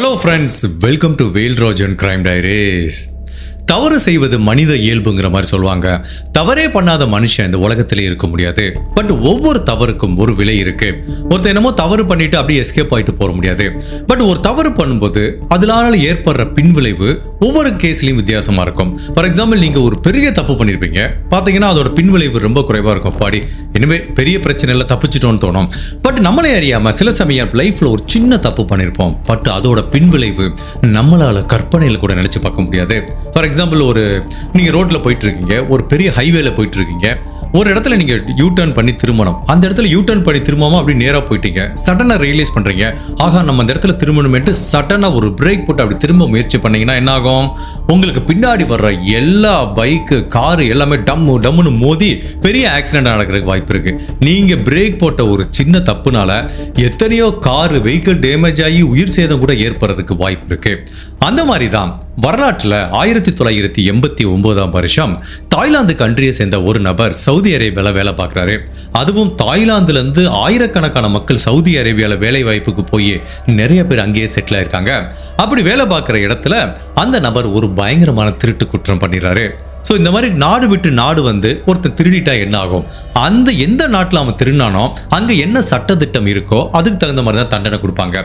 Hello friends welcome to Vel Rojan crime diaries தவறு செய்வது மனித இயல்புங்கிற மாதிரி சொல்லுவாங்க. தவறே பண்ணாத மனுஷன் இந்த உலகத்திலே இருக்க முடியாது. பட் ஒவ்வொரு தவறுக்கும் ஒரு விலை இருக்கு. ஒருத்தர் என்னமோ தவறு பண்ணிட்டு அப்படியே எஸ்கேப் ஆயிட்டு போற முடியாது. பட் ஒரு தவறு பண்ணும்போது அதனால ஏற்படுற பின்விளைவு ஒவ்வொரு கேஸ்லயும் வித்தியாசமா இருக்கும். ஃபார் எக்ஸாம்பிள் நீங்க ஒரு பெரிய தப்பு பண்ணிருப்பீங்க. பாத்தீங்கன்னா அதோட பின்விளைவு ரொம்ப குறைவா இருக்கும். பாடி எனவே பெரிய பிரச்சனையில தப்பிச்சிட்டோன்னு தப்பிச்சிட்டோம்னு தோணும். பட் நம்மளே அறியாம சில சமயம் லைஃப்ல ஒரு சின்ன தப்பு பண்ணிருப்போம். பட் அதோட பின்விளைவு நம்மளால கற்பனையில கூட நினைச்சு பார்க்க முடியாது. ஃபார் எக்ஸாம்பிள் ஒரு நீங்க ரோட்ல போயிட்டு இருக்கீங்க. ஒரு பெரிய ஹைவேல போயிட்டு இருக்கீங்க. ஒரு இடத்துல நீங்க யூ டர்ன் பண்ணி திரும்பணும் அந்த இடத்துல யூ டர்ன் பண்ணி திரும்பாம அப்படி நேரா போயிட்டீங்க. சடனா ரியலைஸ் பண்றீங்க. ஆகா நம்ம அந்த இடத்துல திரும்பணுமேட்டு சடனா ஒரு பிரேக் போட்டு அப்படி திரும்ப முயற்சி பண்ணீங்கன்னா என்ன ஆகும்? உங்களுக்கு பின்னாடி வர்ற எல்லா பைக்கு காரு எல்லாமே டம்மு டம்முன்னு மோதி பெரிய ஆக்சிடென்ட் நடக்கிறதுக்கு வாய்ப்பு இருக்கு. நீங்க பிரேக் போட்ட ஒரு சின்ன தப்புனால எத்தனையோ காரு வெஹிக்கிள் டேமேஜ் ஆகி உயிர் சேதம் கூட ஏற்படுறதுக்கு வாய்ப்பு இருக்கு. அந்த மாதிரி தான் வரலாற்றில் ஆயிரத்தி தொள்ளாயிரத்தி எண்பத்தி ஒன்பதாம் வருஷம் தாய்லாந்து கண்ட்ரியை சேர்ந்த ஒரு நபர் சவுதி அரேபியாவில் வேலை பார்க்குறாரு. அதுவும் தாய்லாந்துலேருந்து ஆயிரக்கணக்கான மக்கள் சவுதி அரேபியாவில் வேலை வாய்ப்புக்கு போய் நிறைய பேர் அங்கேயே செட்டில் ஆயிருக்காங்க. அப்படி வேலை பார்க்குற இடத்துல அந்த நபர் ஒரு பயங்கரமான திருட்டு குற்றம் பண்ணிடுறாரு. ஸோ இந்த மாதிரி நாடு விட்டு நாடு வந்து ஒருத்தன் திருடிட்டா என்ன ஆகும் அந்த எந்த நாட்டில் அவன் திருடினானோ அங்கே என்ன சட்டத்திட்டம் இருக்கோ அதுக்கு தகுந்த மாதிரி தான் தண்டனை கொடுப்பாங்க.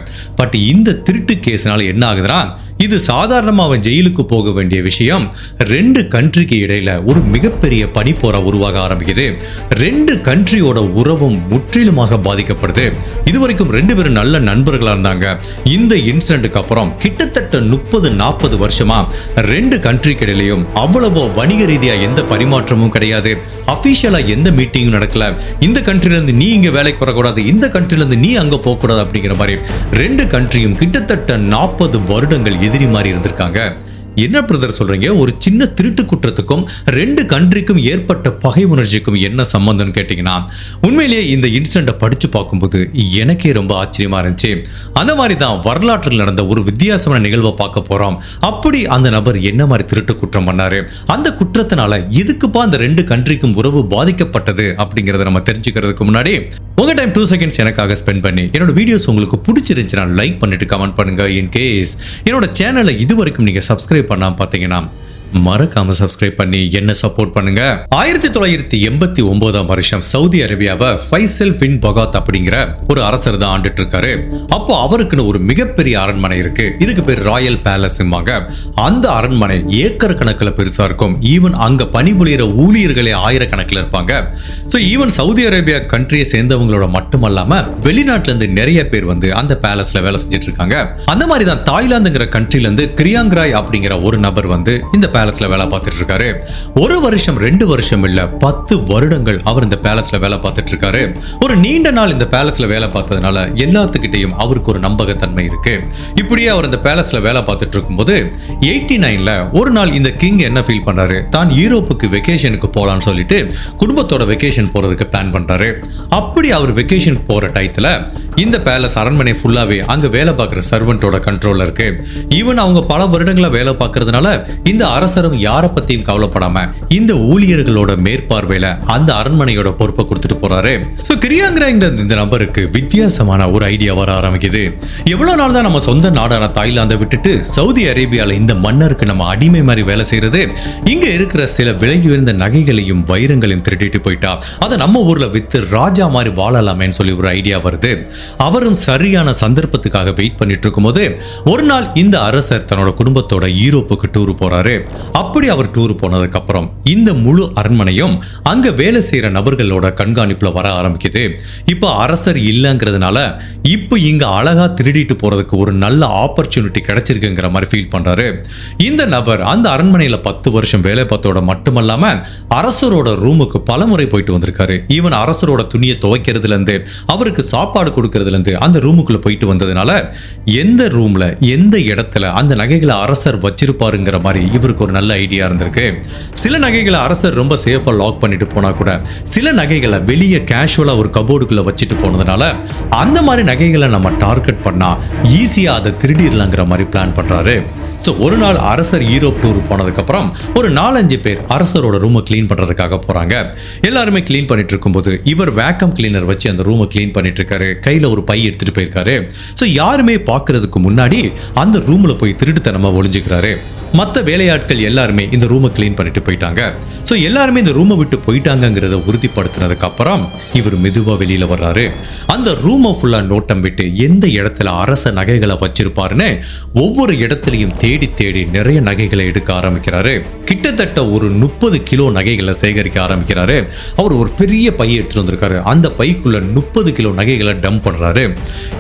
பட் இந்த திருட்டு கேஸ்னால என்ன ஆகுதுன்னா இது சாதாரணமாக அவன் ஜெயிலுக்கு போக வேண்டிய விஷயம். ரெண்டு கண்ட்ரிக்கு இடையில ஒரு மிகப்பெரிய பனிப்போரா உருவாக ஆரம்பிக்குது. ரெண்டு கண்ட்ரியோட உறவும் முற்றிலுமாக பாதிக்கப்படுது. இதுவரைக்கும் ரெண்டு பேரும் நல்ல நண்பர்களா இருந்தாங்க. இந்த இன்சிடென்ட்டுக்கு அப்புறம் கிட்டத்தட்ட முப்பது நாற்பது வருஷமா ரெண்டு கண்ட்ரிக்கு இடையிலையும் அவ்வளவோ வணிக ரீதியா எந்த பரிமாற்றமும் கிடையாது. அபிஷியலா எந்த மீட்டிங்கும் நடக்கல. இந்த கண்ட்ரில இருந்து நீ இங்க வேலைக்கு வரக்கூடாது. இந்த கண்ட்ரில இருந்து நீ அங்க போக கூடாது அப்படிங்கிற மாதிரி ரெண்டு கண்ட்ரியும் கிட்டத்தட்ட நாற்பது வருடங்கள் எதிரி மாதிரி இருந்திருக்காங்க. என்ன பிரதர் சொல்றீங்க? ஒரு சின்ன திருட்டு குற்றத்துக்கும் ரெண்டு கண்ட்ரிக்கும் ஏற்பட்ட பகை உணர்ச்சிக்கும் என்ன சம்பந்தம்னு கேட்டிங்கன்னா உண்மையிலேயே இந்த இன்சிடெண்ட்டை படிச்சு பார்க்கும்போது எனக்கே ரொம்ப ஆச்சரியமா இருந்துச்சு. அந்த மாதிரி தான் வரலாற்றில் நடந்த ஒரு வித்தியாசமான நிகழ்வை பார்க்க போறோம். அப்படி அந்த நபர் என்ன மாதிரி திருட்டு குற்றம் பண்ணாரு? அந்த குற்றத்தினால எதுக்குப்பா அந்த ரெண்டு கண்ட்ரிக்கும் உறவு பாதிக்கப்பட்டது அப்படிங்கறத நம்ம தெரிஞ்சுக்கிறதுக்கு முன்னாடி உங்க டைம் டூ செகண்ட்ஸ் எனக்காக ஸ்பெண்ட் பண்ணி என்னோட வீடியோஸ் உங்களுக்கு பிடிச்சிருந்துச்சுன்னா லைக் பண்ணிட்டு கமெண்ட் பண்ணுங்க. இன் கேஸ் என்னோட சேனலை இது வரைக்கும் நீங்க சப்ஸ்கிரைப் பண்ணாம பார்த்தீங்கன்னா மறக்காம சப்ஸ்கிரைப் பண்ணி என்ன சப்போர்ட் பண்ணுங்க? ஆயிரத்தி தொள்ளாயிரத்தி எண்பத்தி ஒன்பதாம் வருஷம் சவுதி அரேபியாவை ஃபைசல் பின் பகாத் அப்படிங்கிற ஒரு அரசர் தான் ஆண்டுட்டு இருக்காரு. அப்போ அவருக்குன்னு ஒரு மிகப்பெரிய அரண்மனை இருக்கு. இதுக்கு பேர் ராயல் பேலஸ் அந்த அரண்மனை ஏக்கர் கணக்கில் பெருசா இருக்கும். ஈவன் அங்க பணிபுரியிற ஊழியர்களே ஆயிரக்கணக்கில் இருப்பாங்க. ஸோ ஈவன் சவுதி அரேபியா கண்ட்ரியை சேர்ந்தவங்களோட மட்டுமல்லாம வெளிநாட்டுல இருந்து நிறைய பேர் வந்து அந்த பேலஸ்ல வேலை செஞ்சுட்டு இருக்காங்க. அந்த மாதிரி தான் தாய்லாந்துங்கிற கண்ட்ரில இருந்து கிரியாங்ராய் அப்படிங்கிற ஒரு நபர் வந்து இந்த பேலஸில் வேலை பார்த்துட்டு இருக்காரு ஒரு வருஷம் ரெண்டு வருஷம் இல்லை பத்து வருடங்கள் அவர் இந்த பேலஸ்ல வேலை பார்த்துட்டு இருக்காரு ஒரு நீண்ட நாள் இந்த பேலஸ்ல வேலை பார்த்ததுனால எல்லாத்துக்கிட்டையும் அவருக்கு ஒரு நம்பகத்தன்மை இருக்கு. இப்படியே அவர் இந்த பேலஸ்ல வேலை பார்த்துட்டு இருக்கும்போது எயிட்டி நைன்ல ஒரு நாள் இந்த கிங் என்ன ஃபீல் பண்ணுறாரு தான் யூரோப்புக்கு வெக்கேஷனுக்கு போகலான்னு சொல்லிட்டு குடும்பத்தோட வெக்கேஷன் போறதுக்கு பிளான் பண்ணுறாரு அப்படி அவர் வெக்கேஷனுக்கு போற டயத்தில் இந்த பேலஸ் அரண்மனை ஃபுல்லாவே அங்க வேலை பார்க்குற சர்வெண்டோட கண்ட்ரோல்ல இருக்கு. ஈவன் அவங்க பல வருடங்களா வேலை பார்க்கறதுனால இந்த அரசரும் யாரை பத்தியும் கவலைப்படாம இந்த ஊழியர்களோட மேற்பார்வையில அந்த அரண்மனையோட பொறுப்பை கொடுத்துட்டு போறாரு. ஸோ கிரியாங்கிற இந்த இந்த நபருக்கு வித்தியாசமான ஒரு ஐடியா வர ஆரம்பிக்குது. எவ்வளவு நாள் தான் நம்ம சொந்த நாடான தாய்லாந்தை விட்டுட்டு சவுதி அரேபியால இந்த மன்னருக்கு நம்ம அடிமை மாதிரி வேலை செய்யறது? இங்க இருக்கிற சில விலை உயர்ந்த நகைகளையும் வைரங்களையும் திருட்டிட்டு போயிட்டா. அதை நம்ம ஊர்ல வித்து ராஜா மாதிரி வாழலாமேன்னு சொல்லி ஒரு ஐடியா வருது. அவரும் சரியான சந்தர்ப்பத்துக்காக வெயிட் பண்ணிட்டு இருக்கும்போது ஒரு நாள் இந்த அரசர் தன்னோட குடும்பத்தோட யூரோப்புக்கு டூர் போறாரு. அப்படி அவர் டூர் போனதுக்கு அப்புறம் இந்த முழு அரண்மனையும் அங்க வேலை செய்யற நபர்களோட கண்காணிப்புல வர ஆரம்பிக்குது. இப்போ அரசர் இல்லைங்கிறதுனால இப்போ இங்க அழகா திருடிட்டு போறதுக்கு ஒரு நல்ல ஆப்பர்ச்சுனிட்டி கிடைச்சிருக்குங்கிற மாதிரி ஃபீல் பண்றாரு. இந்த நபர் அந்த அரண்மனையில பத்து வருஷம் வேலை பார்த்தோட மட்டுமல்லாம அரசரோட ரூமுக்கு பலமுறை போயிட்டு வந்திருக்காரு. ஈவன் அரசரோட துணியை துவைக்கிறதுல இருந்து அவருக்கு சாப்பாடு கொடுக்க இருந்து அந்த ரூமுக்குள்ளே போயிட்டு வந்ததுனால எந்த ரூம்ல எந்த இடத்துல அந்த நகைகளை அரசர் வச்சிருப்பாருங்கிற மாதிரி இவருக்கு ஒரு நல்ல ஐடியா இருந்திருக்கு. சில நகைகளை அரசர் ரொம்ப சேஃபா லாக் பண்ணிட்டு போனா கூட சில நகைகளை வெளியே கேஷுவலா ஒரு கபோர்டுக்குள்ளே வச்சுட்டு போனதுனால அந்த மாதிரி நகைகளை நம்ம டார்கெட் பண்ணா ஈஸியா அதை திருடிடலாங்கிற மாதிரி பிளான் பண்றாரு. ஸோ ஒரு நாள் அரசர் ஈரோப் டூர் போனதுக்கப்புறம் ஒரு நாலஞ்சு பேர் அரசரோட ரூமை க்ளீன் பண்ணுறதுக்காக போகிறாங்க எல்லாருமே க்ளீன் பண்ணிட்டு இருக்கும்போது இவர் வேக்கம் கிளீனர் வச்சு அந்த ரூமை க்ளீன் பண்ணிட்டு இருக்காரு. கையில் ஒரு பை எடுத்துட்டு போயிருக்காரு. ஸோ யாருமே பார்க்கறதுக்கு முன்னாடி அந்த ரூமில் போய் திருட்டுத்தனமாக ஒளிஞ்சுக்கிறாரு. மற்ற வேலையாட்கள் எல்லாருமே இந்த ரூமை க்ளீன் பண்ணிட்டு போயிட்டாங்க. ஸோ எல்லாருமே இந்த ரூமை விட்டு போயிட்டாங்கிறத உறுதிப்படுத்தினதுக்கு அப்புறம் இவர் மெதுவாக வெளியில் வர்றாரு. அந்த ரூமை ஃபுல்லாக நோட்டம் விட்டு எந்த இடத்துல அரச நகைகளை வச்சிருப்பாருன்னு ஒவ்வொரு இடத்துலையும் தேடி தேடி நிறைய நகைகளை எடுக்க ஆரம்பிக்கிறாரு. கிட்டத்தட்ட ஒரு முப்பது கிலோ நகைகளை சேகரிக்க ஆரம்பிக்கிறாரு. அவர் ஒரு பெரிய பையை எடுத்துகிட்டு வந்திருக்காரு. அந்த பைக்குள்ள முப்பது கிலோ நகைகளை டம்ப் பண்ண பண்றாரு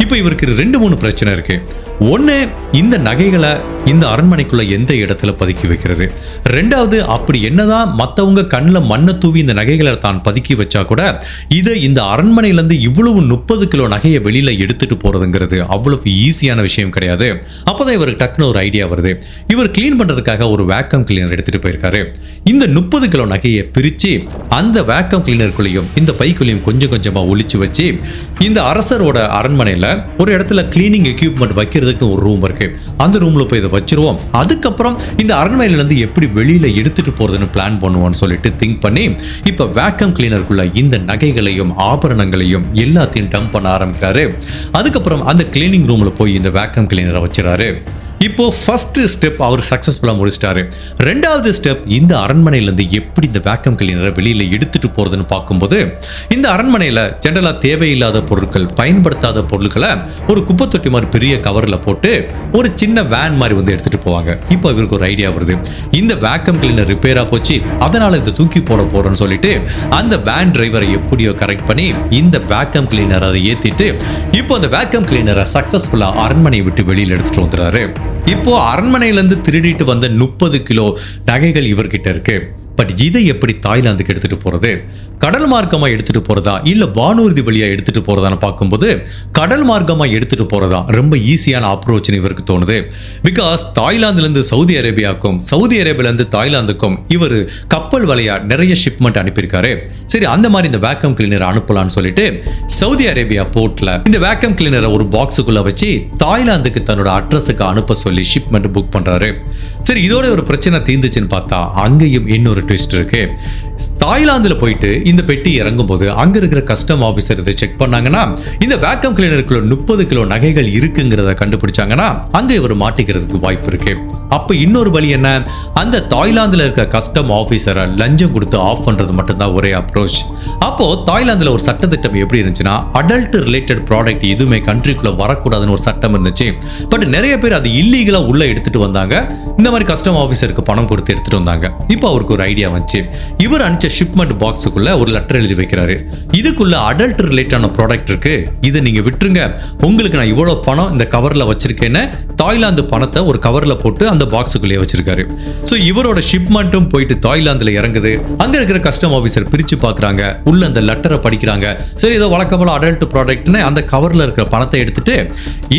இப்போ இவருக்கு ரெண்டு மூணு பிரச்சனை இருக்குது ஒன்று இந்த நகைகளை இந்த அரண்மனைக்குள்ள எந்த இடத்துல பதுக்கி வைக்கிறது? ரெண்டாவது அப்படி என்னதான் மற்றவங்க கண்ணில் மண்ணை தூவி இந்த நகைகளை தான் பதுக்கி வச்சா கூட இதை இந்த அரண்மனையிலேருந்து இவ்வளவு முப்பது கிலோ நகையை வெளியில் எடுத்துட்டு போகிறதுங்கிறது அவ்வளவு ஈஸியான விஷயம் கிடையாது. அப்போ தான் இவருக்கு டக்குன்னு ஒரு ஐடியா வருது. இவர் க்ளீன் பண்ணுறதுக்காக ஒரு வேக்கம் கிளீனர் எடுத்துட்டு போயிருக்காரு. இந்த முப்பது கிலோ நகையை பிரித்து அந்த வேக்கம் கிளீனருக்குள்ளேயும் இந்த பைக்குள்ளேயும் கொஞ்சம் கொஞ்சமாக ஒழிச்சு வச்சு இந்த அரசர் அரசரோட அரண்மனையில ஒரு இடத்துல கிளீனிங் எக்யூப்மெண்ட் வைக்கிறதுக்கு ஒரு ரூம் இருக்கு. அந்த ரூம்ல போய் இதை வச்சிருவோம். அதுக்கப்புறம் இந்த அரண்மனையில இருந்து எப்படி வெளியில எடுத்துட்டு போறதுன்னு பிளான் பண்ணுவோம்னு சொல்லிட்டு திங்க் பண்ணி இப்ப வேக்கம் கிளீனருக்குள்ள இந்த நகைகளையும் ஆபரணங்களையும் எல்லாத்தையும் டம்ப் பண்ண ஆரம்பிக்கிறாரு. அதுக்கப்புறம் அந்த கிளீனிங் ரூம்ல போய் இந்த வேக்கம் கிளீனரை வச்சுறாரு இப்போ ஃபர்ஸ்ட் ஸ்டெப் அவர் சக்ஸஸ்ஃபுல்லாக முடிச்சிட்டாரு. ரெண்டாவது ஸ்டெப் இந்த அரண்மனையிலேருந்து எப்படி இந்த வேக்கம் கிளீனரை வெளியில் எடுத்துகிட்டு போகிறதுன்னு பார்க்கும்போது இந்த அரண்மனையில் ஜென்ரலாக தேவையில்லாத பொருட்கள் பயன்படுத்தாத பொருட்களை ஒரு குப்பை தொட்டி மாதிரி பெரிய கவரில் போட்டு ஒரு சின்ன வேன் மாதிரி வந்து எடுத்துகிட்டு போவாங்க. இப்போ இவருக்கு ஒரு ஐடியா வருது. இந்த வேக்கம் கிளீனர் ரிப்பேராக போச்சு அதனால் இதை தூக்கி போட போகிறோன்னு சொல்லிட்டு அந்த வேன் டிரைவரை எப்படியோ கரெக்ட் பண்ணி இந்த வேக்கம் கிளீனர் அதை ஏற்றிட்டு இப்போ அந்த வேக்கம் கிளீனரை சக்ஸஸ்ஃபுல்லாக அரண்மனையை விட்டு வெளியில் எடுத்துகிட்டு வந்துடுறாரு. இப்போ அரண்மனையிலேருந்து திருடிட்டு வந்த முப்பது கிலோ நகைகள் இவர்கிட்ட இருக்கு. பட் இதை எப்படி தாய்லாந்துக்கு எடுத்துட்டு போறது? கடல் மார்க்கமா எடுத்துட்டு போறதா? இல்ல வானூர்தி வழியா எடுத்துட்டு போறதான்னு பார்க்கும்போது கடல் மார்க்கமா எடுத்துட்டு போறதா ரொம்ப ஈஸியான அப்ரோச்னு இவருக்கு தோணுது. பிகாஸ் தாய்லாந்துல இருந்து சவுதி அரேபியாவுக்கும் சவுதி அரேபியில இருந்து தாய்லாந்துக்கும் இவர் கப்பல் வழியா நிறைய ஷிப்மெண்ட் அனுப்பியிருக்காரு. சரி அந்த மாதிரி இந்த வேக்கம் கிளீனர் அனுப்பலாம்னு சொல்லிட்டு சவுதி அரேபியா போர்ட்ல இந்த வேக்கம் கிளீனரை ஒரு பாக்ஸுக்குள்ள வச்சு தாய்லாந்துக்கு தன்னோட அட்ரஸுக்கு அனுப்ப சொல்லி ஷிப்மெண்ட் புக் பண்றாரு. சரி இதோட ஒரு பிரச்சனை தீர்ந்துச்சுன்னு பார்த்தா அங்கேயும் இன்னொரு ட்விஸ்ட் இருக்குது தாய்லாந்துல போயிட்டு இந்த பெட்டி இறங்கும் போது அங்க இருக்கிற கஸ்டம் ஆஃபீஸர் இதை செக் பண்ணாங்கன்னா இந்த வேக்கம் கிளீனருக்குள்ள முப்பது கிலோ நகைகள் இருக்குங்கிறத கண்டுபிடிச்சாங்கன்னா அங்கே இவர் மாட்டிக்கிறதுக்கு வாய்ப்பு இருக்கு. அப்ப இன்னொரு வழி என்ன? அந்த தாய்லாந்துல இருக்க கஸ்டம் ஆஃபீஸரை லஞ்சம் கொடுத்து ஆஃப் பண்றது மட்டும்தான் ஒரே அப்ரோச் அப்போ தாய்லாந்துல ஒரு சட்டத்திட்டம் எப்படி இருந்துச்சுன்னா அடல்ட் ரிலேட்டட் ப்ராடக்ட் எதுவுமே கண்ட்ரிக்குள்ள வரக்கூடாதுன்னு ஒரு சட்டம் இருந்துச்சு. பட் நிறைய பேர் அது இல்லீகலா உள்ள எடுத்துட்டு வந்தாங்க. இந்த மாதிரி கஸ்டம் ஆஃபீஸருக்கு பணம் கொடுத்து எடுத்துட்டு வந்தாங்க. இப்போ அவருக்கு ஒரு ஐடியா வந்துச்சு. இவர் அனுப்பிச்ச ஷிப்மெண்ட் பாக்ஸுக்குள்ள ஒரு லெட்டர் எழுதி வைக்கிறாரு. இதுக்குள்ள அடல்ட் ரிலேட்டான ப்ராடக்ட் இருக்கு. இதை நீங்க விட்டுருங்க. உங்களுக்கு நான் இவ்வளவு பணம் இந்த கவர்ல வச்சிருக்கேன்னு தாய்லாந்து பணத்தை ஒரு கவர்ல போட்டு அந்த பாக்ஸுக்குள்ளேயே வச்சிருக்காரு. ஸோ இவரோட ஷிப்மெண்ட்டும் போயிட்டு தாய்லாந்துல இறங்குது. அங்க இருக்கிற கஸ்டம் ஆபீசர் பிரிச்சு பாக்குறாங்க. உள்ள அந்த லெட்டரை படிக்கிறாங்க. சரி ஏதோ வழக்கம்போல அடல்ட் ப்ராடக்ட்னு அந்த கவர்ல இருக்கிற பணத்தை எடுத்துட்டு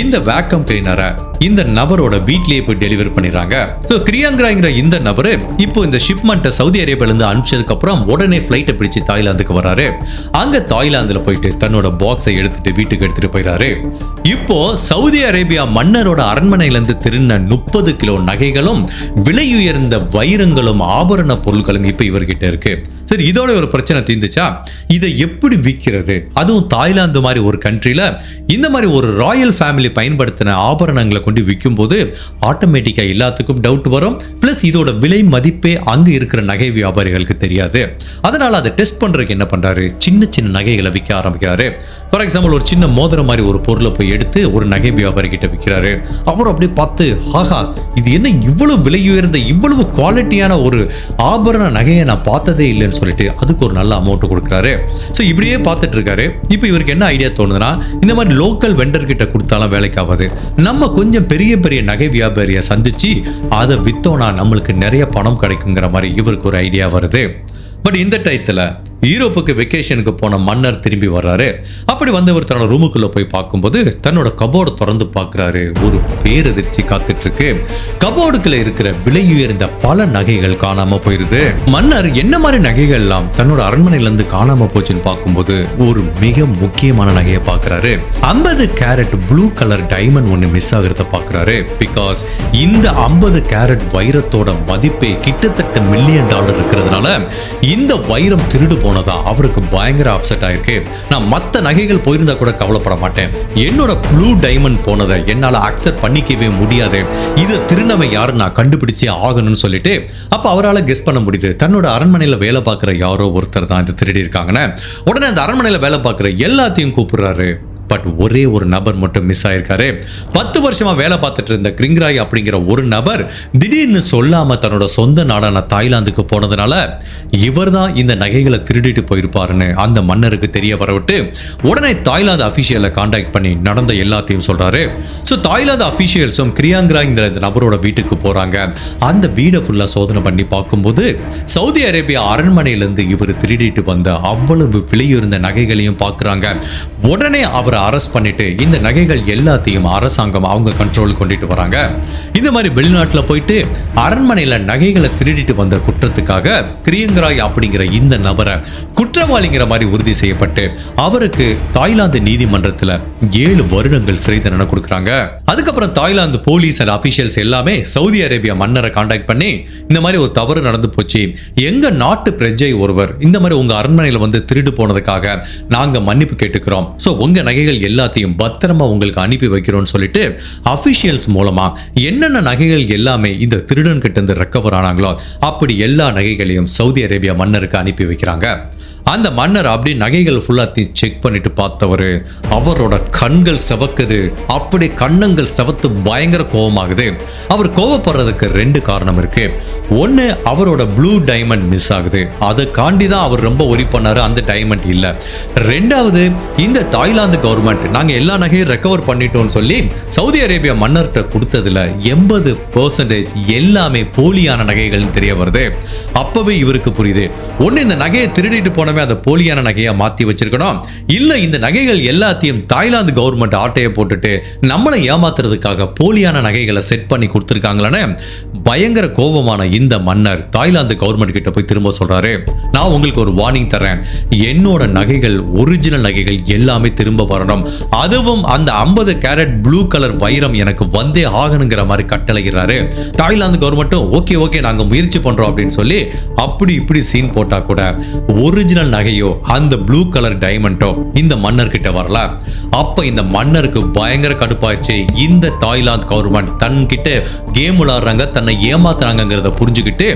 இந்த வேக்கம் கிளீனரை இந்த நபரோட வீட்லேயே போய் டெலிவரி பண்ணிடுறாங்க. ஸோ கிரியாங்கிராங்கிற இந்த நபரு இப்போ இந்த ஷிப்மெண்ட்டை சவுதி அரேபியால இருந்து அனுப்பிச்சதுக்கு அதுக்கப்புறம் உடனே ஃபிளைட்டை பிடிச்சு தாய்லாந்துக்கு வராரு. அங்க தாய்லாந்துல போயிட்டு தன்னோட பாக்ஸை எடுத்துட்டு வீட்டுக்கு எடுத்துட்டு போயிறாரு. இப்போ சவுதி அரேபியா மன்னரோட அரண்மனையில இருந்து முப்பது கிலோ நகைகளும் விலையுயர்ந்த வைரங்களும் ஆபரண பொருட்களும் இப்போ இவர்கிட்ட இருக்கு. சரி இதோட ஒரு பிரச்சனை தீர்ந்துச்சா? இதை எப்படி விற்கிறது? அதுவும் தாய்லாந்து மாதிரி ஒரு கண்ட்ரில இந்த மாதிரி ஒரு ராயல் ஃபேமிலி பயன்படுத்தின ஆபரணங்களை கொண்டு விற்கும் போது ஆட்டோமேட்டிக்கா எல்லாத்துக்கும் டவுட் வரும். ப்ளஸ் இதோட விலை மதிப்பே அங்கே இருக்கிற நகை வியாபாரிகளுக்கு தெரியாது. அதனால அதை டெஸ்ட் பண்றதுக்கு என்ன பண்றாரு? சின்ன சின்ன நகைகளை விற்க ஆரம்பிக்கிறாரு. ஃபார் எக்ஸாம்பிள் ஒரு சின்ன மோதிரம் மாதிரி ஒரு பொருளை போய் எடுத்து ஒரு நகை வியாபாரி கிட்ட விற்கிறாரு. அப்புறம் அப்படியே பார்த்து ஆஹா இது என்ன இவ்வளவு விலை உயர்ந்த இவ்வளவு குவாலிட்டியான ஒரு ஆபரண நகையை நான் பார்த்ததே இல்லைன்னு சொல்லிட்டு அதுக்கு ஒரு நல்ல அமௌண்ட் கொடுக்குறாரு. ஸோ இப்படியே பார்த்துட்டு இருக்காரு இப்போ இவருக்கு என்ன ஐடியா தோணுதுன்னா இந்த மாதிரி லோக்கல் வெண்டர் கிட்ட கொடுத்தாலும் வேலைக்கு ஆகாது நம்ம கொஞ்சம் பெரிய பெரிய நகை வியாபாரியை சந்திச்சு அதை வித்தோம்னா நம்மளுக்கு நிறைய பணம் கிடைக்குங்கிற மாதிரி இவருக்கு ஒரு ஐடியா வருது. பட் இந்த டயத்தில் யூரோப்புக்கு வெக்கேஷனுக்கு போன மன்னர் திரும்பி வர்றாரு. அப்படி வந்தவர் தன்னோட ரூமுக்குள்ள போய் பார்க்கும்போது தன்னோட கபோர்டை திறந்து பார்க்குறாரு. ஒரு பேரதிர்ச்சி காத்துட்டு இருக்கு கபோர்டுக்குள்ள இருக்கிற விலை உயர்ந்த பல நகைகள் காணாம போயிருது. மன்னர் என்ன மாதிரி நகைகள் எல்லாம் தன்னோட அரண்மனையில இருந்து காணாம போச்சுன்னு பார்க்கும்போது ஒரு மிக முக்கியமான நகையை பார்க்கறாரு. 50 கேரட் ப்ளூ கலர் டைமண்ட் ஒன்னு மிஸ் ஆகிறத பார்க்குறாரு. பிகாஸ் இந்த 50 கேரட் வைரத்தோட மதிப்பே கிட்டத்தட்ட மில்லியன் டாலர் இருக்கிறதுனால இந்த வைரம் திருடு போனதா? அவருக்கு பயங்கர அப்செட் ஆயிருக்கு. நான் மற்ற நகைகள் போயிருந்தா கூட கவலைப்பட மாட்டேன். என்னோட ப்ளூ டைமண்ட் போனதை என்னால் அக்செப்ட் பண்ணிக்கவே முடியாது. இதை திருநவை யாரு நான் கண்டுபிடிச்சே ஆகணும்னு சொல்லிட்டு அப்போ அவரால் கெஸ் பண்ண முடியுது. தன்னோட அரண்மனையில் வேலை பார்க்குற யாரோ ஒருத்தர் தான் இதை திருடி இருக்காங்கன்னு உடனே அந்த அரண்மனையில் வேலை பார்க்குற எல்லாத்தையும் கூப்பிடுறாரு. பட் ஒரே ஒரு நபர் மட்டும் மிஸ் ஆயிருக்காரு. பத்து வருஷமா வேலை பார்த்துட்டு இருந்த கிரிங்ராய் அப்படிங்கிற ஒரு நபர் திடீர்னு சொல்லாம தன்னோட சொந்த நாடான தாய்லாந்துக்கு போனதுனால இவர் தான் இந்த நகைகளை திருடிட்டு போயிருப்பாருன்னு அந்த மன்னருக்கு தெரிய வரவிட்டு உடனே தாய்லாந்து அபிஷியலை காண்டாக்ட் பண்ணி நடந்த எல்லாத்தையும் சொல்றாரு. ஸோ தாய்லாந்து அபிஷியல்ஸும் கிரியாங்கிராய்ங்கிற இந்த நபரோட வீட்டுக்கு போறாங்க. அந்த வீடை ஃபுல்லா சோதனை பண்ணி பார்க்கும்போது சவுதி அரேபியா அரண்மனையிலிருந்து இவர் திருடிட்டு வந்த அவ்வளவு விலையுயர்ந்த நகைகளையும் பார்க்குறாங்க. உடனே அவர் அவரை அரெஸ்ட் பண்ணிட்டு இந்த நகைகள் எல்லாத்தையும் அரசாங்கம் அவங்க கண்ட்ரோல் கொண்டுட்டு வராங்க. இந்த மாதிரி வெளிநாட்டில் போயிட்டு அரண்மனையில் நகைகளை திருடிட்டு வந்த குற்றத்துக்காக கிரியங்கராய் அப்படிங்கிற இந்த நபரை குற்றவாளிங்கிற மாதிரி உறுதி செய்யப்பட்டு அவருக்கு தாய்லாந்து நீதிமன்றத்தில் ஏழு வருடங்கள் சிறை தண்டனை கொடுக்குறாங்க. அதுக்கப்புறம் தாய்லாந்து போலீஸ் அண்ட் அபிஷியல்ஸ் எல்லாமே சவுதி அரேபியா மன்னரை காண்டாக்ட் பண்ணி இந்த மாதிரி ஒரு தவறு நடந்து போச்சு. எங்க நாட்டு பிரஜை ஒருவர் இந்த மாதிரி உங்க அரண்மனையில் வந்து திருடு போனதுக்காக நாங்க மன்னிப்பு கேட்டுக்கிறோம். ஸோ உங்க நகைகள் எல்லாத்தையும் பத்திரமா உங்களுக்கு அனுப்பி வைக்கிறோம்னு சொல்லிட்டு அபிஷியல்ஸ் மூலமா என்னென்ன நகைகள் எல்லாமே இந்த திருடன் கிட்ட இருந்து ரெக்கவர் ஆனாங்களோ அப்படி எல்லா நகைகளையும் சவுதி அரேபியா மன்னருக்கு அனுப்பி வைக்கிறாங்க. அந்த மன்னர் அப்படி நகைகள் ஃபுல்லாத்தையும் செக் பண்ணிட்டு பார்த்தவர் அவரோட கண்கள் செவக்குது. அப்படி கண்ணங்கள் செவத்து பயங்கர கோபமாகுது அவர் கோவப்படுறதுக்கு ரெண்டு காரணம் இருக்கு. ஒன்று அவரோட ப்ளூ டைமண்ட் மிஸ் ஆகுது. அதை காண்டி தான் அவர் ரொம்ப ஒரி பண்ணாரு அந்த டைமண்ட் இல்லை. ரெண்டாவது இந்த தாய்லாந்து கவர்மெண்ட் நாங்கள் எல்லா நகையும் ரெக்கவர் பண்ணிட்டோம்னு சொல்லி சவுதி அரேபியா மன்னர்கிட்ட கொடுத்ததுல எண்பது பர்சன்டேஜ் எல்லாமே போலியான நகைகள்னு தெரிய வருது. அப்பவே இவருக்கு புரியுது. ஒன்று இந்த நகையை திருடிட்டு போன எல்லாமே அதை போலியான நகையாக மாற்றி வச்சிருக்கணும். இல்லை இந்த நகைகள் எல்லாத்தையும் தாய்லாந்து கவர்மெண்ட் ஆட்டையை போட்டுட்டு நம்மளை ஏமாத்துறதுக்காக போலியான நகைகளை செட் பண்ணி கொடுத்துருக்காங்களான்னு பயங்கர கோபமான இந்த மன்னர் தாய்லாந்து கவர்மெண்ட் கிட்ட போய் திரும்ப சொல்றாரு. நான் உங்களுக்கு ஒரு வார்னிங் தரேன் என்னோட நகைகள் ஒரிஜினல் நகைகள் எல்லாமே திரும்ப வரணும். அதுவும் அந்த 50 கேரட் ப்ளூ கலர் வைரம் எனக்கு வந்தே ஆகணுங்கிற மாதிரி கட்டளைகிறாரு தாய்லாந்து கவர்மெண்ட்டும் ஓகே ஓகே நாங்கள் முயற்சி பண்றோம் அப்படின்னு சொல்லி அப்படி இப்படி சீன் போட்டா கூட ஒரிஜினல் நகையோ அந்த ப்ளூ கலர் டைமண்டோ இந்த மன்னர் கிட்ட வரல? அப்ப இந்த மன்னருக்கு பயங்கர கடுப்பாச்சு இந்த தாய்லாந்து கவர்மெண்ட் தன்கிட்ட கேம் விளாடுறாங்க தன்னை ஏமாத்துறாங்கிறத புரிஞ்சுக்கிட்டு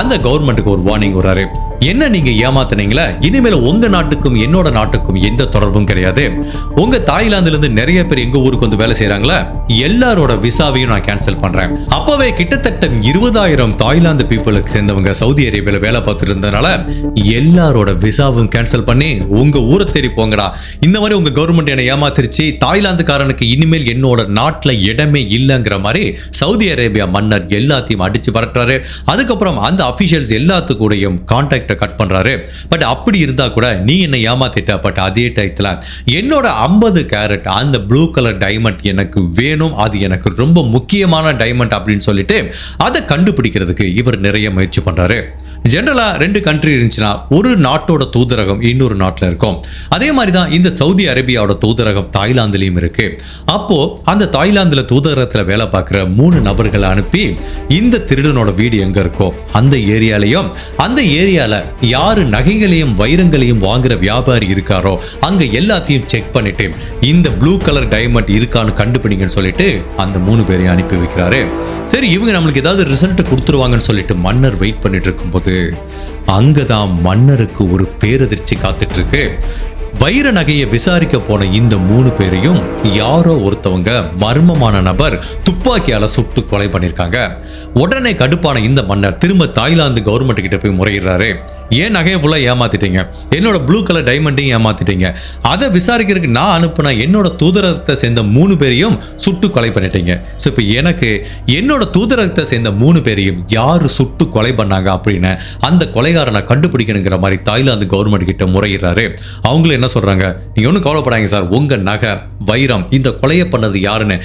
அந்த கவர்மெண்ட்டுக்கு ஒரு வார்னிங் வர்றாரு. என்ன நீங்க ஏமாத்தினீங்களா? இனிமேல் உங்க நாட்டுக்கும் என்னோட நாட்டுக்கும் எந்த தொடர்பும் கிடையாது. உங்க தாய்லாந்துல இருந்து நிறைய பேர் எங்க ஊருக்கு வந்து வேலை செய்யறாங்களா எல்லாரோட விசாவையும் நான் கேன்சல் பண்றேன். அப்பவே கிட்டத்தட்ட இருபதாயிரம் தாய்லாந்து பீப்புளுக்கு சேர்ந்தவங்க சவுதி அரேபியால வேலை பார்த்துட்டு இருந்ததுனால எல்லாரோட விசாவும் கேன்சல் பண்ணி உங்க ஊரை தேடி போங்கடா. இந்த மாதிரி உங்க கவர்மெண்ட் என்னை ஏமாத்திருச்சு. தாய்லாந்துக்காரனுக்கு இனிமேல் என்னோட நாட்டில் இடமே இல்லைங்கிற மாதிரி சவுதி அரேபியா மன்னர் எல்லாத்தையும் அடிச்சு வரட்டுறாரு. அதுக்கப்புறம் அந்த அபிஷியல்ஸ் எல்லாத்துக்கூடையும் கான்டாக்டை கட் பண்றாரு. பட் அப்படி இருந்தா கூட நீ என்னை ஏமாத்திட்ட பட் அதே டயத்தில் என்னோட 50 கேரட் அந்த ப்ளூ கலர் டைமண்ட் எனக்கு வேணும். அது எனக்கு ரொம்ப முக்கியமான டைமண்ட் அப்படின்னு சொல்லிட்டு அதை கண்டுபிடிக்கிறதுக்கு இவர் நிறைய முயற்சி பண்றாரு. ஜென்ரலா ரெண்டு கண்ட்ரி இருந்துச்சுன்னா ஒரு நாட்டோட தூதரகம் இன்னொரு நாட்டில் இருக்கும். அதே மாதிரி தான் இந்த சவுதி அரேபியாவோட தூதரகம் தாய்லாந்துலேயும் இருக்கு. அப்போ அந்த தாய்லாந்துல தூதரகத்தில் வேலை பார்க்குற மூணு நபர்களை அனுப்பி இந்த திருடனோட வீடு எங்க இருக்கோ அந்த ஏரியாலையும் அந்த ஏரியால யாரு நகைகளையும் வைரங்களையும் வாங்குற வியாபாரி இருக்காரோ அங்க எல்லாத்தையும் செக் பண்ணிட்டு இந்த ப்ளூ கலர் டைமண்ட் இருக்கான்னு கண்டுபிடிங்கன்னு சொல்லிட்டு அந்த மூணு பேரையும் அனுப்பி வைக்கிறாரு. சரி இவங்க நம்மளுக்கு ஏதாவது ரிசல்ட் கொடுத்துருவாங்கன்னு சொல்லிட்டு மன்னர் வெயிட் பண்ணிட்டு இருக்கும்போது அங்கதான் மன்னருக்கு ஒரு பேரதிர்ச்சி காத்துட்டு இருக்கு. வைர நகையை விசாரிக்க போன இந்த மூணு பேரையும் யாரோ ஒருத்தவங்க மர்மமான நபர் துப்பாக்கியால சுட்டு கொலை பண்ணியிருக்காங்க உடனே கடுப்பான இந்த மன்னர் திரும்ப தாய்லாந்து கவர்மெண்ட் கிட்ட போய் முறையிடுறாரு. ஏன் நகையை ஃபுல்லா ஏமாத்திட்டீங்க? என்னோட ப்ளூ கலர் டைமண்டையும் ஏமாத்திட்டீங்க. அதை விசாரிக்கிறதுக்கு நான் அனுப்புன என்னோட தூதரகத்தை சேர்ந்த மூணு பேரையும் சுட்டு கொலை பண்ணிட்டீங்க. ஸோ இப்போ எனக்கு என்னோட தூதரகத்தை சேர்ந்த மூணு பேரையும் யார் சுட்டு கொலை பண்ணாங்க அப்படின்னு அந்த கொலைகாரனை கண்டுபிடிக்கணுங்கிற மாதிரி தாய்லாந்து கவர்மெண்ட் கிட்ட முறையிடுறாரு. அவங்களும் என்ன என்ன சொல்கிறாங்க நீங்கள் ஒன்றும் கவலைப்படாங்க சார். உங்கள் நகை வைரம் இந்த கொலையை பண்ணது யாருன்னு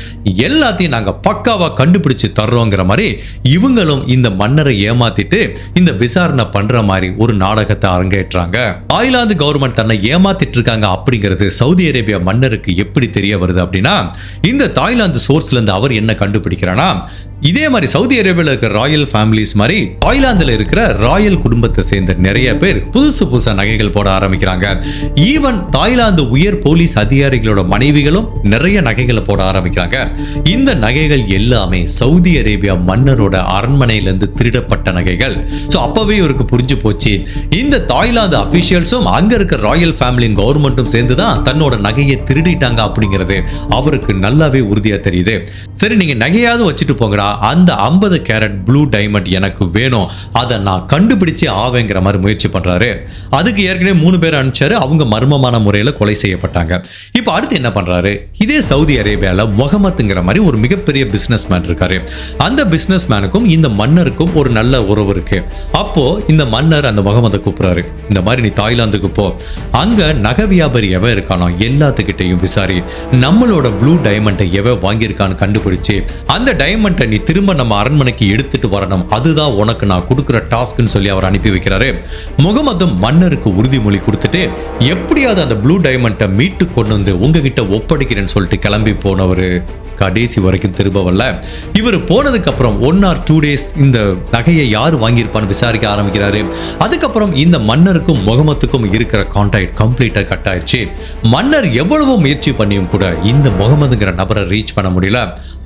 எல்லாத்தையும் நாங்கள் பக்காவாக கண்டுபிடிச்சு தர்றோங்கிற மாதிரி இவங்களும் இந்த மன்னரை ஏமாத்திட்டு இந்த விசாரணை பண்ணுற மாதிரி ஒரு நாடகத்தை அரங்கேற்றாங்க. தாய்லாந்து கவர்மெண்ட் தன்னை ஏமாத்திட்டு இருக்காங்க அப்படிங்கிறது சவுதி அரேபியா மன்னருக்கு எப்படி தெரிய வருது அப்படின்னா இந்த தாய்லாந்து சோர்ஸ்லேருந்து அவர் என்ன கண்டுபிடிக்கிறானா இதே மாதிரி சவுதி அரேபியாவில் இருக்கிற ராயல் ஃபேமிலிஸ் மாதிரி தாய்லாந்துல இருக்கிற ராயல் குடும்பத்தை சேர்ந்த நிறைய பேர் புதுசு புதுசா நகைகள் போட ஆரம்பிக்கிறாங்க. ஈவன் ஈவன் தாய்லாந்து உயர் போலீஸ் அதிகாரிகளோட மனைவிகளும் நிறைய நகைகளை போட ஆரம்பிக்கிறாங்க. இந்த நகைகள் எல்லாமே சவுதி அரேபியா மன்னரோட அரண்மனையிலிருந்து திருடப்பட்ட நகைகள். ஸோ அப்பவே இவருக்கு புரிஞ்சு போச்சு. இந்த தாய்லாந்து அஃபிஷியல்ஸும் அங்க இருக்க ராயல் ஃபேமிலியும் கவர்மெண்ட்டும் சேர்ந்து தான் தன்னோட நகையை திருடிட்டாங்க அப்படிங்கிறது அவருக்கு நல்லாவே உறுதியா தெரியுது. சரி நீங்க நகையாவது வச்சுட்டு போங்கடா. அந்த 50 கேரட் ப்ளூ டைமண்ட் எனக்கு வேணும். அதை நான் கண்டுபிடிச்சு ஆவேங்கிற மாதிரி முயற்சி பண்றாரு. அதுக்கு ஏற்கனவே மூணு பேர் அனுப்பிச்சாரு. அவங்க மர்ம மர்மமான முறையில் கொலை செய்யப்பட்டாங்க. இப்போ அடுத்து என்ன பண்ணுறாரு இதே சவுதி அரேபியால முகமத்துங்கிற மாதிரி ஒரு மிகப்பெரிய பிஸ்னஸ் மேன் இருக்காரு. அந்த பிஸ்னஸ் மேனுக்கும் இந்த மன்னருக்கும் ஒரு நல்ல உறவு இருக்கு. அப்போ இந்த மன்னர் அந்த முகமதை கூப்பிடுறாரு. இந்த மாதிரி நீ தாய்லாந்துக்கு போ. அங்கே நகை வியாபாரி எவன் இருக்கானோ எல்லாத்துக்கிட்டையும் விசாரி. நம்மளோட ப்ளூ டைமண்டை எவன் வாங்கியிருக்கான்னு கண்டுபிடிச்சு அந்த டைமண்டை நீ திரும்ப நம்ம அரண்மனைக்கு எடுத்துட்டு வரணும். அதுதான் உனக்கு நான் கொடுக்குற டாஸ்க்னு சொல்லி அவர் அனுப்பி வைக்கிறாரு. முகமதும் மன்னருக்கு உறுதிமொழி கொடுத்துட்டு எப்படி எப்படியாவது அந்த ப்ளூ டைமண்டை மீட்டு கொண்டு வந்து உங்ககிட்ட ஒப்படைக்கிறேன்னு சொல்லிட்டு கிளம்பி போனவர் கடைசி வரைக்கும் திரும்ப வரல இவர் போனதுக்கு அப்புறம் ஒன் ஆர் டூ டேஸ் இந்த நகையை யார் வாங்கியிருப்பான்னு விசாரிக்க ஆரம்பிக்கிறாரு. அதுக்கப்புறம் இந்த மன்னருக்கும் முகமத்துக்கும் இருக்கிற கான்டாக்ட் கம்ப்ளீட்டாக கட் ஆயிடுச்சு. மன்னர் எவ்வளவோ முயற்சி பண்ணியும் கூட இந்த முகமதுங்கிற நபரை ரீச் பண்ண முடியல.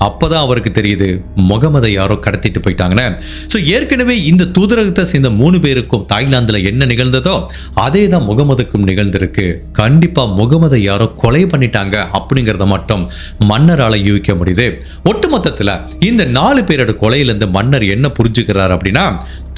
அப்பதான் அவருக்கு தெரியுது முகமதை யாரோ கடத்திட்டு போயிட்டாங்கன்னு. ஸோ ஏற்கனவே இந்த தூதரகத்தை சேர்ந்த மூணு பேருக்கும் தாய்லாந்துல என்ன நிகழ்ந்ததோ அதே தான் முகமதுக்கும் நிகழ்ந்திருக்கு. கண்டிப்பாக முகமதை யாரோ கொலை பண்ணிட்டாங்க அப்படிங்கிறத மட்டும் மன்னரால் யூகிக்க முடியுது. ஒட்டுமொத்தத்தில் இந்த நாலு பேரோட கொலையிலேருந்து மன்னர் என்ன புரிஞ்சுக்கிறார் அப்படின்னா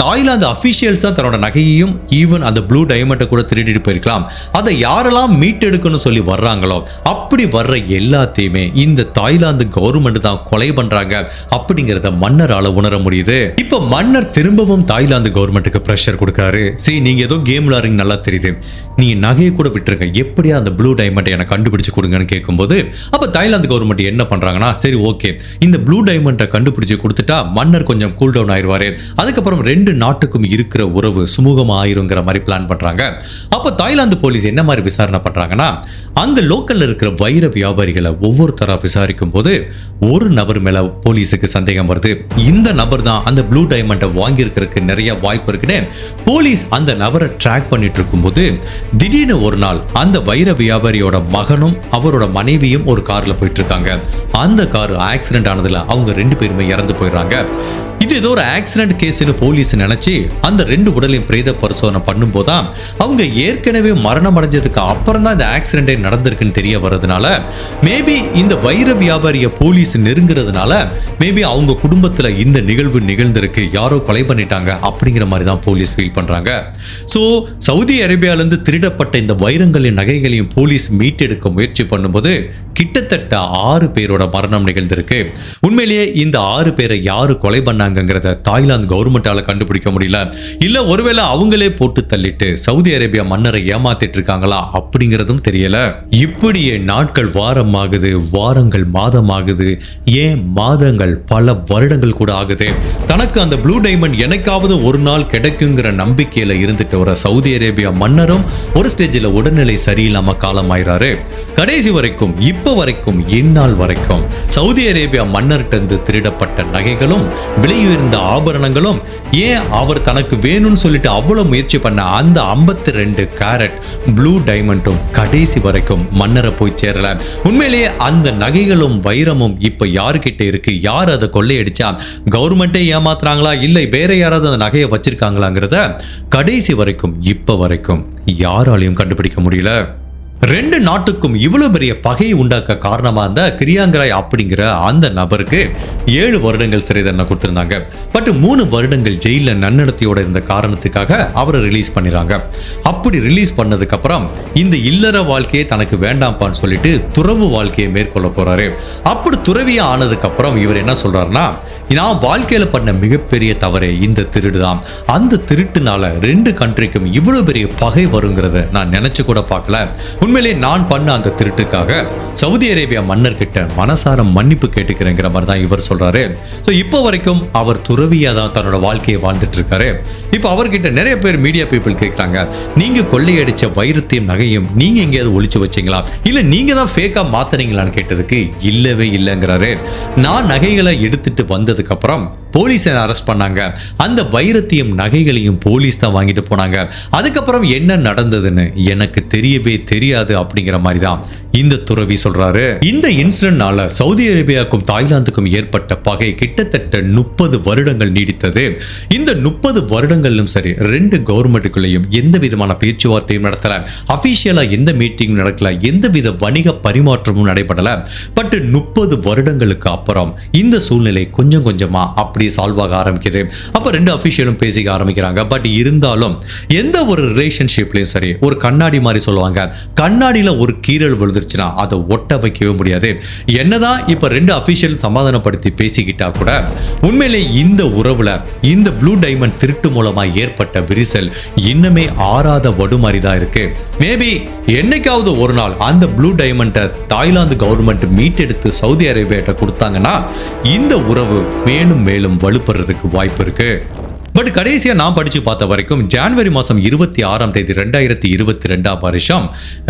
தாய்லாந்து அஃபிஷியல்ஸ் தான் தன்னோட நகையையும் ஈவன் அந்த ப்ளூ டைமண்டை கூட திருடிட்டு போயிருக்கலாம். அதை யாரெல்லாம் மீட்டெடுக்கணும்னு சொல்லி வர்றாங்களோ அப்படி வர்ற எல்லாத்தையுமே இந்த தாய்லாந்து கவர்மெண்ட் தான் கொலை பண்றாங்க அப்படிங்கிறத மன்னரால உணர முடியுது. இப்போ மன்னர் திரும்பவும் தாய்லாந்து கவர்மெண்ட்டுக்கு ப்ரெஷர் கொடுக்குறாரு. சரி நீங்க ஏதோ கேம் விளாடுறீங்க நல்லா தெரியுது. நீங்க நகையை கூட விட்டுருங்க. எப்படியா அந்த ப்ளூ டைமண்டை எனக்கு கண்டுபிடிச்சு கொடுங்கன்னு கேட்கும்போது அப்போ தாய்லாந்து கவர்மெண்ட் என்ன பண்ணுறாங்கன்னா சரி ஓகே இந்த ப்ளூ டைமண்டை கண்டுபிடிச்சு கொடுத்துட்டா மன்னர் கொஞ்சம் கூல் டவுன் ஆயிடுவார் அதுக்கப்புறம் ரெண்டு நாட்டுக்கும் இருக்கிற உறவு சுமூகமாக ஆயிருங்கிற மாதிரி பிளான் பண்ணுறாங்க அப்போ தாய்லாந்து போலீஸ் என்ன மாதிரி விசாரணை பண்ணுறாங்கன்னா அங்கே லோக்கலில் இருக்கிற வைர வியாபாரிகளை ஒவ்வொருத்தராக விசாரிக்கும் போது ஒரு நபர் மேலே போலீஸுக்கு சந்தேகம் வருது. இந்த நபர் தான் அந்த ப்ளூ டைமண்டை வாங்கியிருக்கிறதுக்கு நிறைய வாய்ப்பு இருக்குன்னு போலீஸ் அந்த நபரை ட்ராக் பண்ணிட்டு இருக்கும்போது திடீர்னு ஒரு நாள் அந்த வைர வியாபாரியோட மகனும் அவரோட மனைவியும் ஒரு கார்ல போயிட்டு இருக்காங்க அந்த கார் ஆக்சிடென்ட் ஆனதுல அவங்க ரெண்டு பேருமே இறந்து போயிடுறாங்க. இது ஏதோ ஒரு ஆக்சிடென்ட் கேஸ்னு போலீஸ் நினைச்சு அந்த ரெண்டு உடலையும் பிரேத பரிசோதனை பண்ணும்போதுதான் அவங்க ஏற்கனவே மரணம் அடைஞ்சதுக்கு அப்புறம் தான் இந்த ஆக்சிடென்டே நடந்திருக்குன்னு தெரிய வர்றதுனால மேபி இந்த வைர வியாபாரிய போலீஸ் நெருங்குறதுனால மேபி அவங்க குடும்பத்துல இந்த நிகழ்வு நிகழ்ந்திருக்கு யாரோ கொலை பண்ணிட்டாங்க அப்படிங்கிற மாதிரி தான் போலீஸ் ஃபீல் பண்றாங்க. ஸோ சவுதி அரேபியால இருந்து திருடப்பட்ட இந்த வைரங்களையும் நகைகளையும் போலீஸ் மீட்டெடுக்க முயற்சி பண்ணும்போது கிட்டத்தட்ட ஆறு பேரோட மரணம் நிகழ்ந்திருக்கு. உண்மையிலேயே இந்த ஆறு பேரை யாரு கொலை பண்ணாங்கிறத தாய்லாந்து கவர்மெண்டால கண்டுபிடிக்க முடியல. இல்ல ஒருவேளை அவங்களே போட்டு தள்ளிட்டு சவுதி அரேபியா மன்னரை ஏமாத்திட்டு இருக்காங்களா அப்படிங்கிறதும் தெரியல. இப்படியே நாட்கள் வாரம் ஆகுது வாரங்கள் மாதம் ஆகுது ஏன் மாதங்கள் பல வருடங்கள் கூட ஆகுது. தனக்கு அந்த ப்ளூ டைமண்ட் எனக்காவது ஒரு நாள் கிடைக்குங்கிற நம்பிக்கையில இருந்துட்டு வர சவுதி அரேபியா மன்னரும் ஒரு ஸ்டேஜில் உடல்நிலை சரியில்லாம காலமாயிறாரு. கடைசி வரைக்கும் இப்ப வரைக்கும் இந்நாள் வரைக்கும் சவுதி அரேபியா மன்னர்கிட்ட இருந்து திருடப்பட்ட நகைகளும் விலையுயர்ந்த ஆபரணங்களும் ஏன் அவர் தனக்கு வேணும்னு சொல்லிட்டு அவ்வளவு முயற்சி பண்ண அந்த 52 ரெண்டு கேரட் ப்ளூ டைமண்டும் கடைசி வரைக்கும் மன்னரை போய் சேரல. உண்மையிலேயே அந்த நகைகளும் வைரமும் இப்ப யாருக்கிட்ட இருக்கு? யார் அதை கொள்ளையடிச்சா? கவர்மெண்ட்டே ஏமாத்துறாங்களா? இல்லை வேற யாராவது அந்த நகையை வச்சிருக்காங்களாங்கிறத கடைசி வரைக்கும் இப்ப வரைக்கும் யாராலையும் கண்டுபிடிக்க முடியல. ரெண்டு நாட்டுக்கும் இவ்வளவு பெரிய பகையை உண்டாக்க காரணமா இருந்த கிரியாங்கராய் அப்படிங்கிற அந்த நபருக்கு ஏழு வருடங்கள் சிறை தண்டனை கொடுத்திருந்தாங்க. பட் மூணு வருடங்கள் ஜெயில நன்னடத்தையோட இருந்த காரணத்துக்காக அவரை ரிலீஸ் பண்ணிடுறாங்க அப்படி ரிலீஸ் பண்ணதுக்கு அப்புறம் இந்த இல்லற வாழ்க்கையை தனக்கு வேண்டாம்ப்பான்னு சொல்லிட்டு துறவு வாழ்க்கையை மேற்கொள்ள போறாரு. அப்படி துறவியா ஆனதுக்கு அப்புறம் இவர் என்ன சொல்றாருன்னா நான் வாழ்க்கையில பண்ண மிகப்பெரிய தவறே இந்த திருடு தான். அந்த திருட்டுனால ரெண்டு கண்ட்ரிக்கும் இவ்வளவு பெரிய பகை வருங்கிறத நான் நினைச்சு கூட பார்க்கல. உண்மையிலே நான் பண்ண அந்த திருட்டுக்காக சவுதி அரேபியா மன்னர்கிட்ட மனசார மன்னிப்பு கேட்டுக்கிறேங்கிற மாதிரி தான் இவர் சொல்கிறாரு ஸோ இப்போ வரைக்கும் அவர் துறவியாக தான் தன்னோட வாழ்க்கையை வாழ்ந்துட்டு இருக்காரு. இப்போ அவர்கிட்ட நிறைய பேர் மீடியா பீப்புள் கேட்குறாங்க நீங்கள் கொள்ளையடிச்ச வைரத்தையும் நகையும் நீங்கள் எங்கேயாவது ஒழிச்சு வச்சீங்களா? இல்லை நீங்கள் தான் ஃபேக்காக மாத்துறீங்களான்னு கேட்டதுக்கு இல்லவே இல்லைங்கிறாரு. நான் நகைகளை எடுத்துட்டு வந்ததுக்கப்புறம் போலீஸை அரெஸ்ட் பண்ணாங்க. அந்த வைரத்தையும் நகைகளையும் போலீஸ் தான் வாங்கிட்டு போனாங்க. அதுக்கப்புறம் என்ன நடந்ததுன்னு எனக்கு தெரியவே தெரியாது அப்படிங்கிற மாதிரி தான் இந்த துறவி சொல்றாரு. இந்த இன்சிடென்ட்னால சவுதி அரேபியாவுக்கும் தாய்லாந்துக்கும் ஏற்பட்ட பகை கிட்டத்தட்ட முப்பது வருடங்கள் நீடித்தது. இந்த முப்பது வருடங்களிலும் சரி ரெண்டு கவர்மெண்ட்டுக்குள்ளேயும் எந்த விதமான பேச்சுவார்த்தையும் நடத்தல. அபிஷியலா எந்த மீட்டிங்கும் நடக்கல எந்த வித வணிக பரிமாற்றமும் நடைபெறல. பட் முப்பது வருடங்களுக்கு அப்புறம் இந்த சூழ்நிலை கொஞ்சம் கொஞ்சமா அப்படி சால்வ் ஆக ஆரம்பிக்கிறது அப்போ ரெண்டு அஃபிஷியலும் பேசிக்க ஆரம்பிக்கிறாங்க. பட் இருந்தாலும் எந்த ஒரு ரிலேஷன்ஷிப்லையும் சரி ஒரு கண்ணாடி மாதிரி சொல்லுவாங்க. கண்ணாடியில் ஒரு கீரல் விழுந்துருச்சுன்னா அதை ஒட்ட வைக்கவே முடியாது. என்னதான் இப்போ ரெண்டு அஃபிஷியல் சமாதானப்படுத்தி பேசிக்கிட்டா கூட உண்மையிலே இந்த உறவுல இந்த ப்ளூ டைமண்ட் திருட்டு மூலமாக ஏற்பட்ட விரிசல் இன்னுமே ஆறாத வடுமாறி தான் இருக்கு. மேபி என்னைக்காவது ஒரு நாள் அந்த ப்ளூ டைமண்டை தாய்லாந்து கவர்மெண்ட் மீட்டெடுத்து சவுதி அரேபியாட்ட கொடுத்தாங்கன்னா இந்த உறவு மேலும் மேலும் வலுப்படுறதுக்கு வாய்ப்பு இருக்கு. பட் கடைசியா நான் படிச்சு பார்த்த வரைக்கும் ஜனவரி மாசம் இருபத்தி ஆறாம் தேதி ரெண்டாயிரத்தி இருபத்தி ரெண்டாம் வருஷம்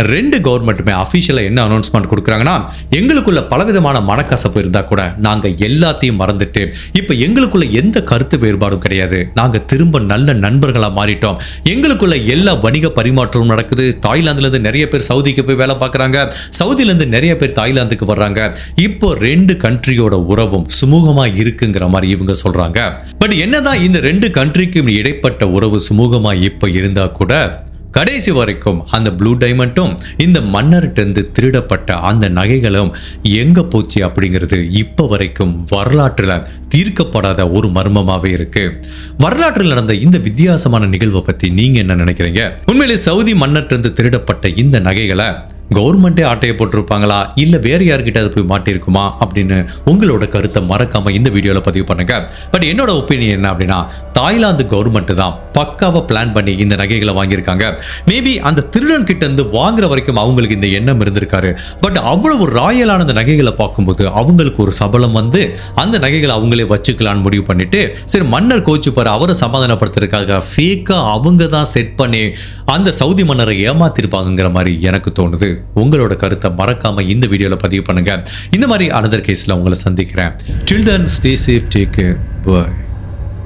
ரெண்டு கவர்மெண்ட்டுமே அஃபிஷியலா என்ன அனௌன்ஸ்மெண்ட் கொடுக்குறாங்கன்னா எங்களுக்குள்ள பலவிதமான மனக்கசப்பு இருந்தா கூட நாங்க எல்லாத்தையும் மறந்துட்டு இப்போ எங்களுக்குள்ள எந்த கருத்து வேறுபாடும் கிடையாது. நாங்க திரும்ப நல்ல நண்பர்களா மாறிட்டோம். எங்களுக்குள்ள எல்லா வணிக பரிமாற்றமும் நடக்குது. தாய்லாந்துல இருந்து நிறைய பேர் சவுதிக்கு போய் வேலை பார்க்கறாங்க. சவுதில இருந்து நிறைய பேர் தாய்லாந்துக்கு வர்றாங்க. இப்போ ரெண்டு கண்ட்ரியோட உறவும் சுமூகமா இருக்குங்கிற மாதிரி இவங்க சொல்றாங்க. பட் என்னதான் இந்த ரெண்டு கண்ட்ரிக்கும் இடைப்பட்ட உறவு சுமூகமா இப்போ இருந்தா கூட கடைசி வரைக்கும் அந்த ப்ளூ டைமண்டும் இந்த மன்னர்கிட்ட திருடப்பட்ட அந்த நகைகளும் எங்க போச்சு அப்படிங்கிறது இப்போ வரைக்கும் வரலாற்றுல தீர்க்கப்படாத ஒரு மர்மமாவே இருக்கு. வரலாற்றில் நடந்த இந்த வித்தியாசமான நிகழ்வை பத்தி நீங்க என்ன நினைக்கிறீங்க? உண்மையிலே சவுதி மன்னர்கிட்ட திருடப்பட்ட இந்த நகைகளை கவர்மெண்ட்டே ஆட்டையை போட்டிருப்பாங்களா? இல்லை வேறு யார்கிட்ட அது போய் மாட்டிருக்குமா அப்படின்னு உங்களோட கருத்தை மறக்காமல் இந்த வீடியோவில் பதிவு பண்ணுங்கள் பட் என்னோட ஒப்பீனியன் என்ன அப்படின்னா தாய்லாந்து கவர்மெண்ட்டு தான் பக்காவாக பிளான் பண்ணி இந்த நகைகளை வாங்கியிருக்காங்க. மேபி அந்த திருடன் கிட்டேருந்து வாங்குற வரைக்கும் அவங்களுக்கு இந்த எண்ணம் இருந்திருக்காரு. பட் அவ்வளவு ராயலான அந்த நகைகளை பார்க்கும்போது அவங்களுக்கு ஒரு சபலம் வந்து அந்த நகைகளை அவங்களே வச்சுக்கலாம்னு முடிவு பண்ணிட்டு சரி மன்னர் கோச்சுப்பார் அவரை சமாதானப்படுத்துறதுக்காக ஃபேக்காக அவங்க தான் செட் பண்ணி அந்த சவுதி மன்னரை ஏமாத்திருப்பாங்கிற மாதிரி எனக்கு தோணுது. உங்களோட கருத்தை மறக்காம இந்த வீடியோல பதிவு பண்ணுங்க. இந்த மாதிரி அனதர் கேஸ்ல உங்களை சந்திக்கிறேன். Till then stay safe take bye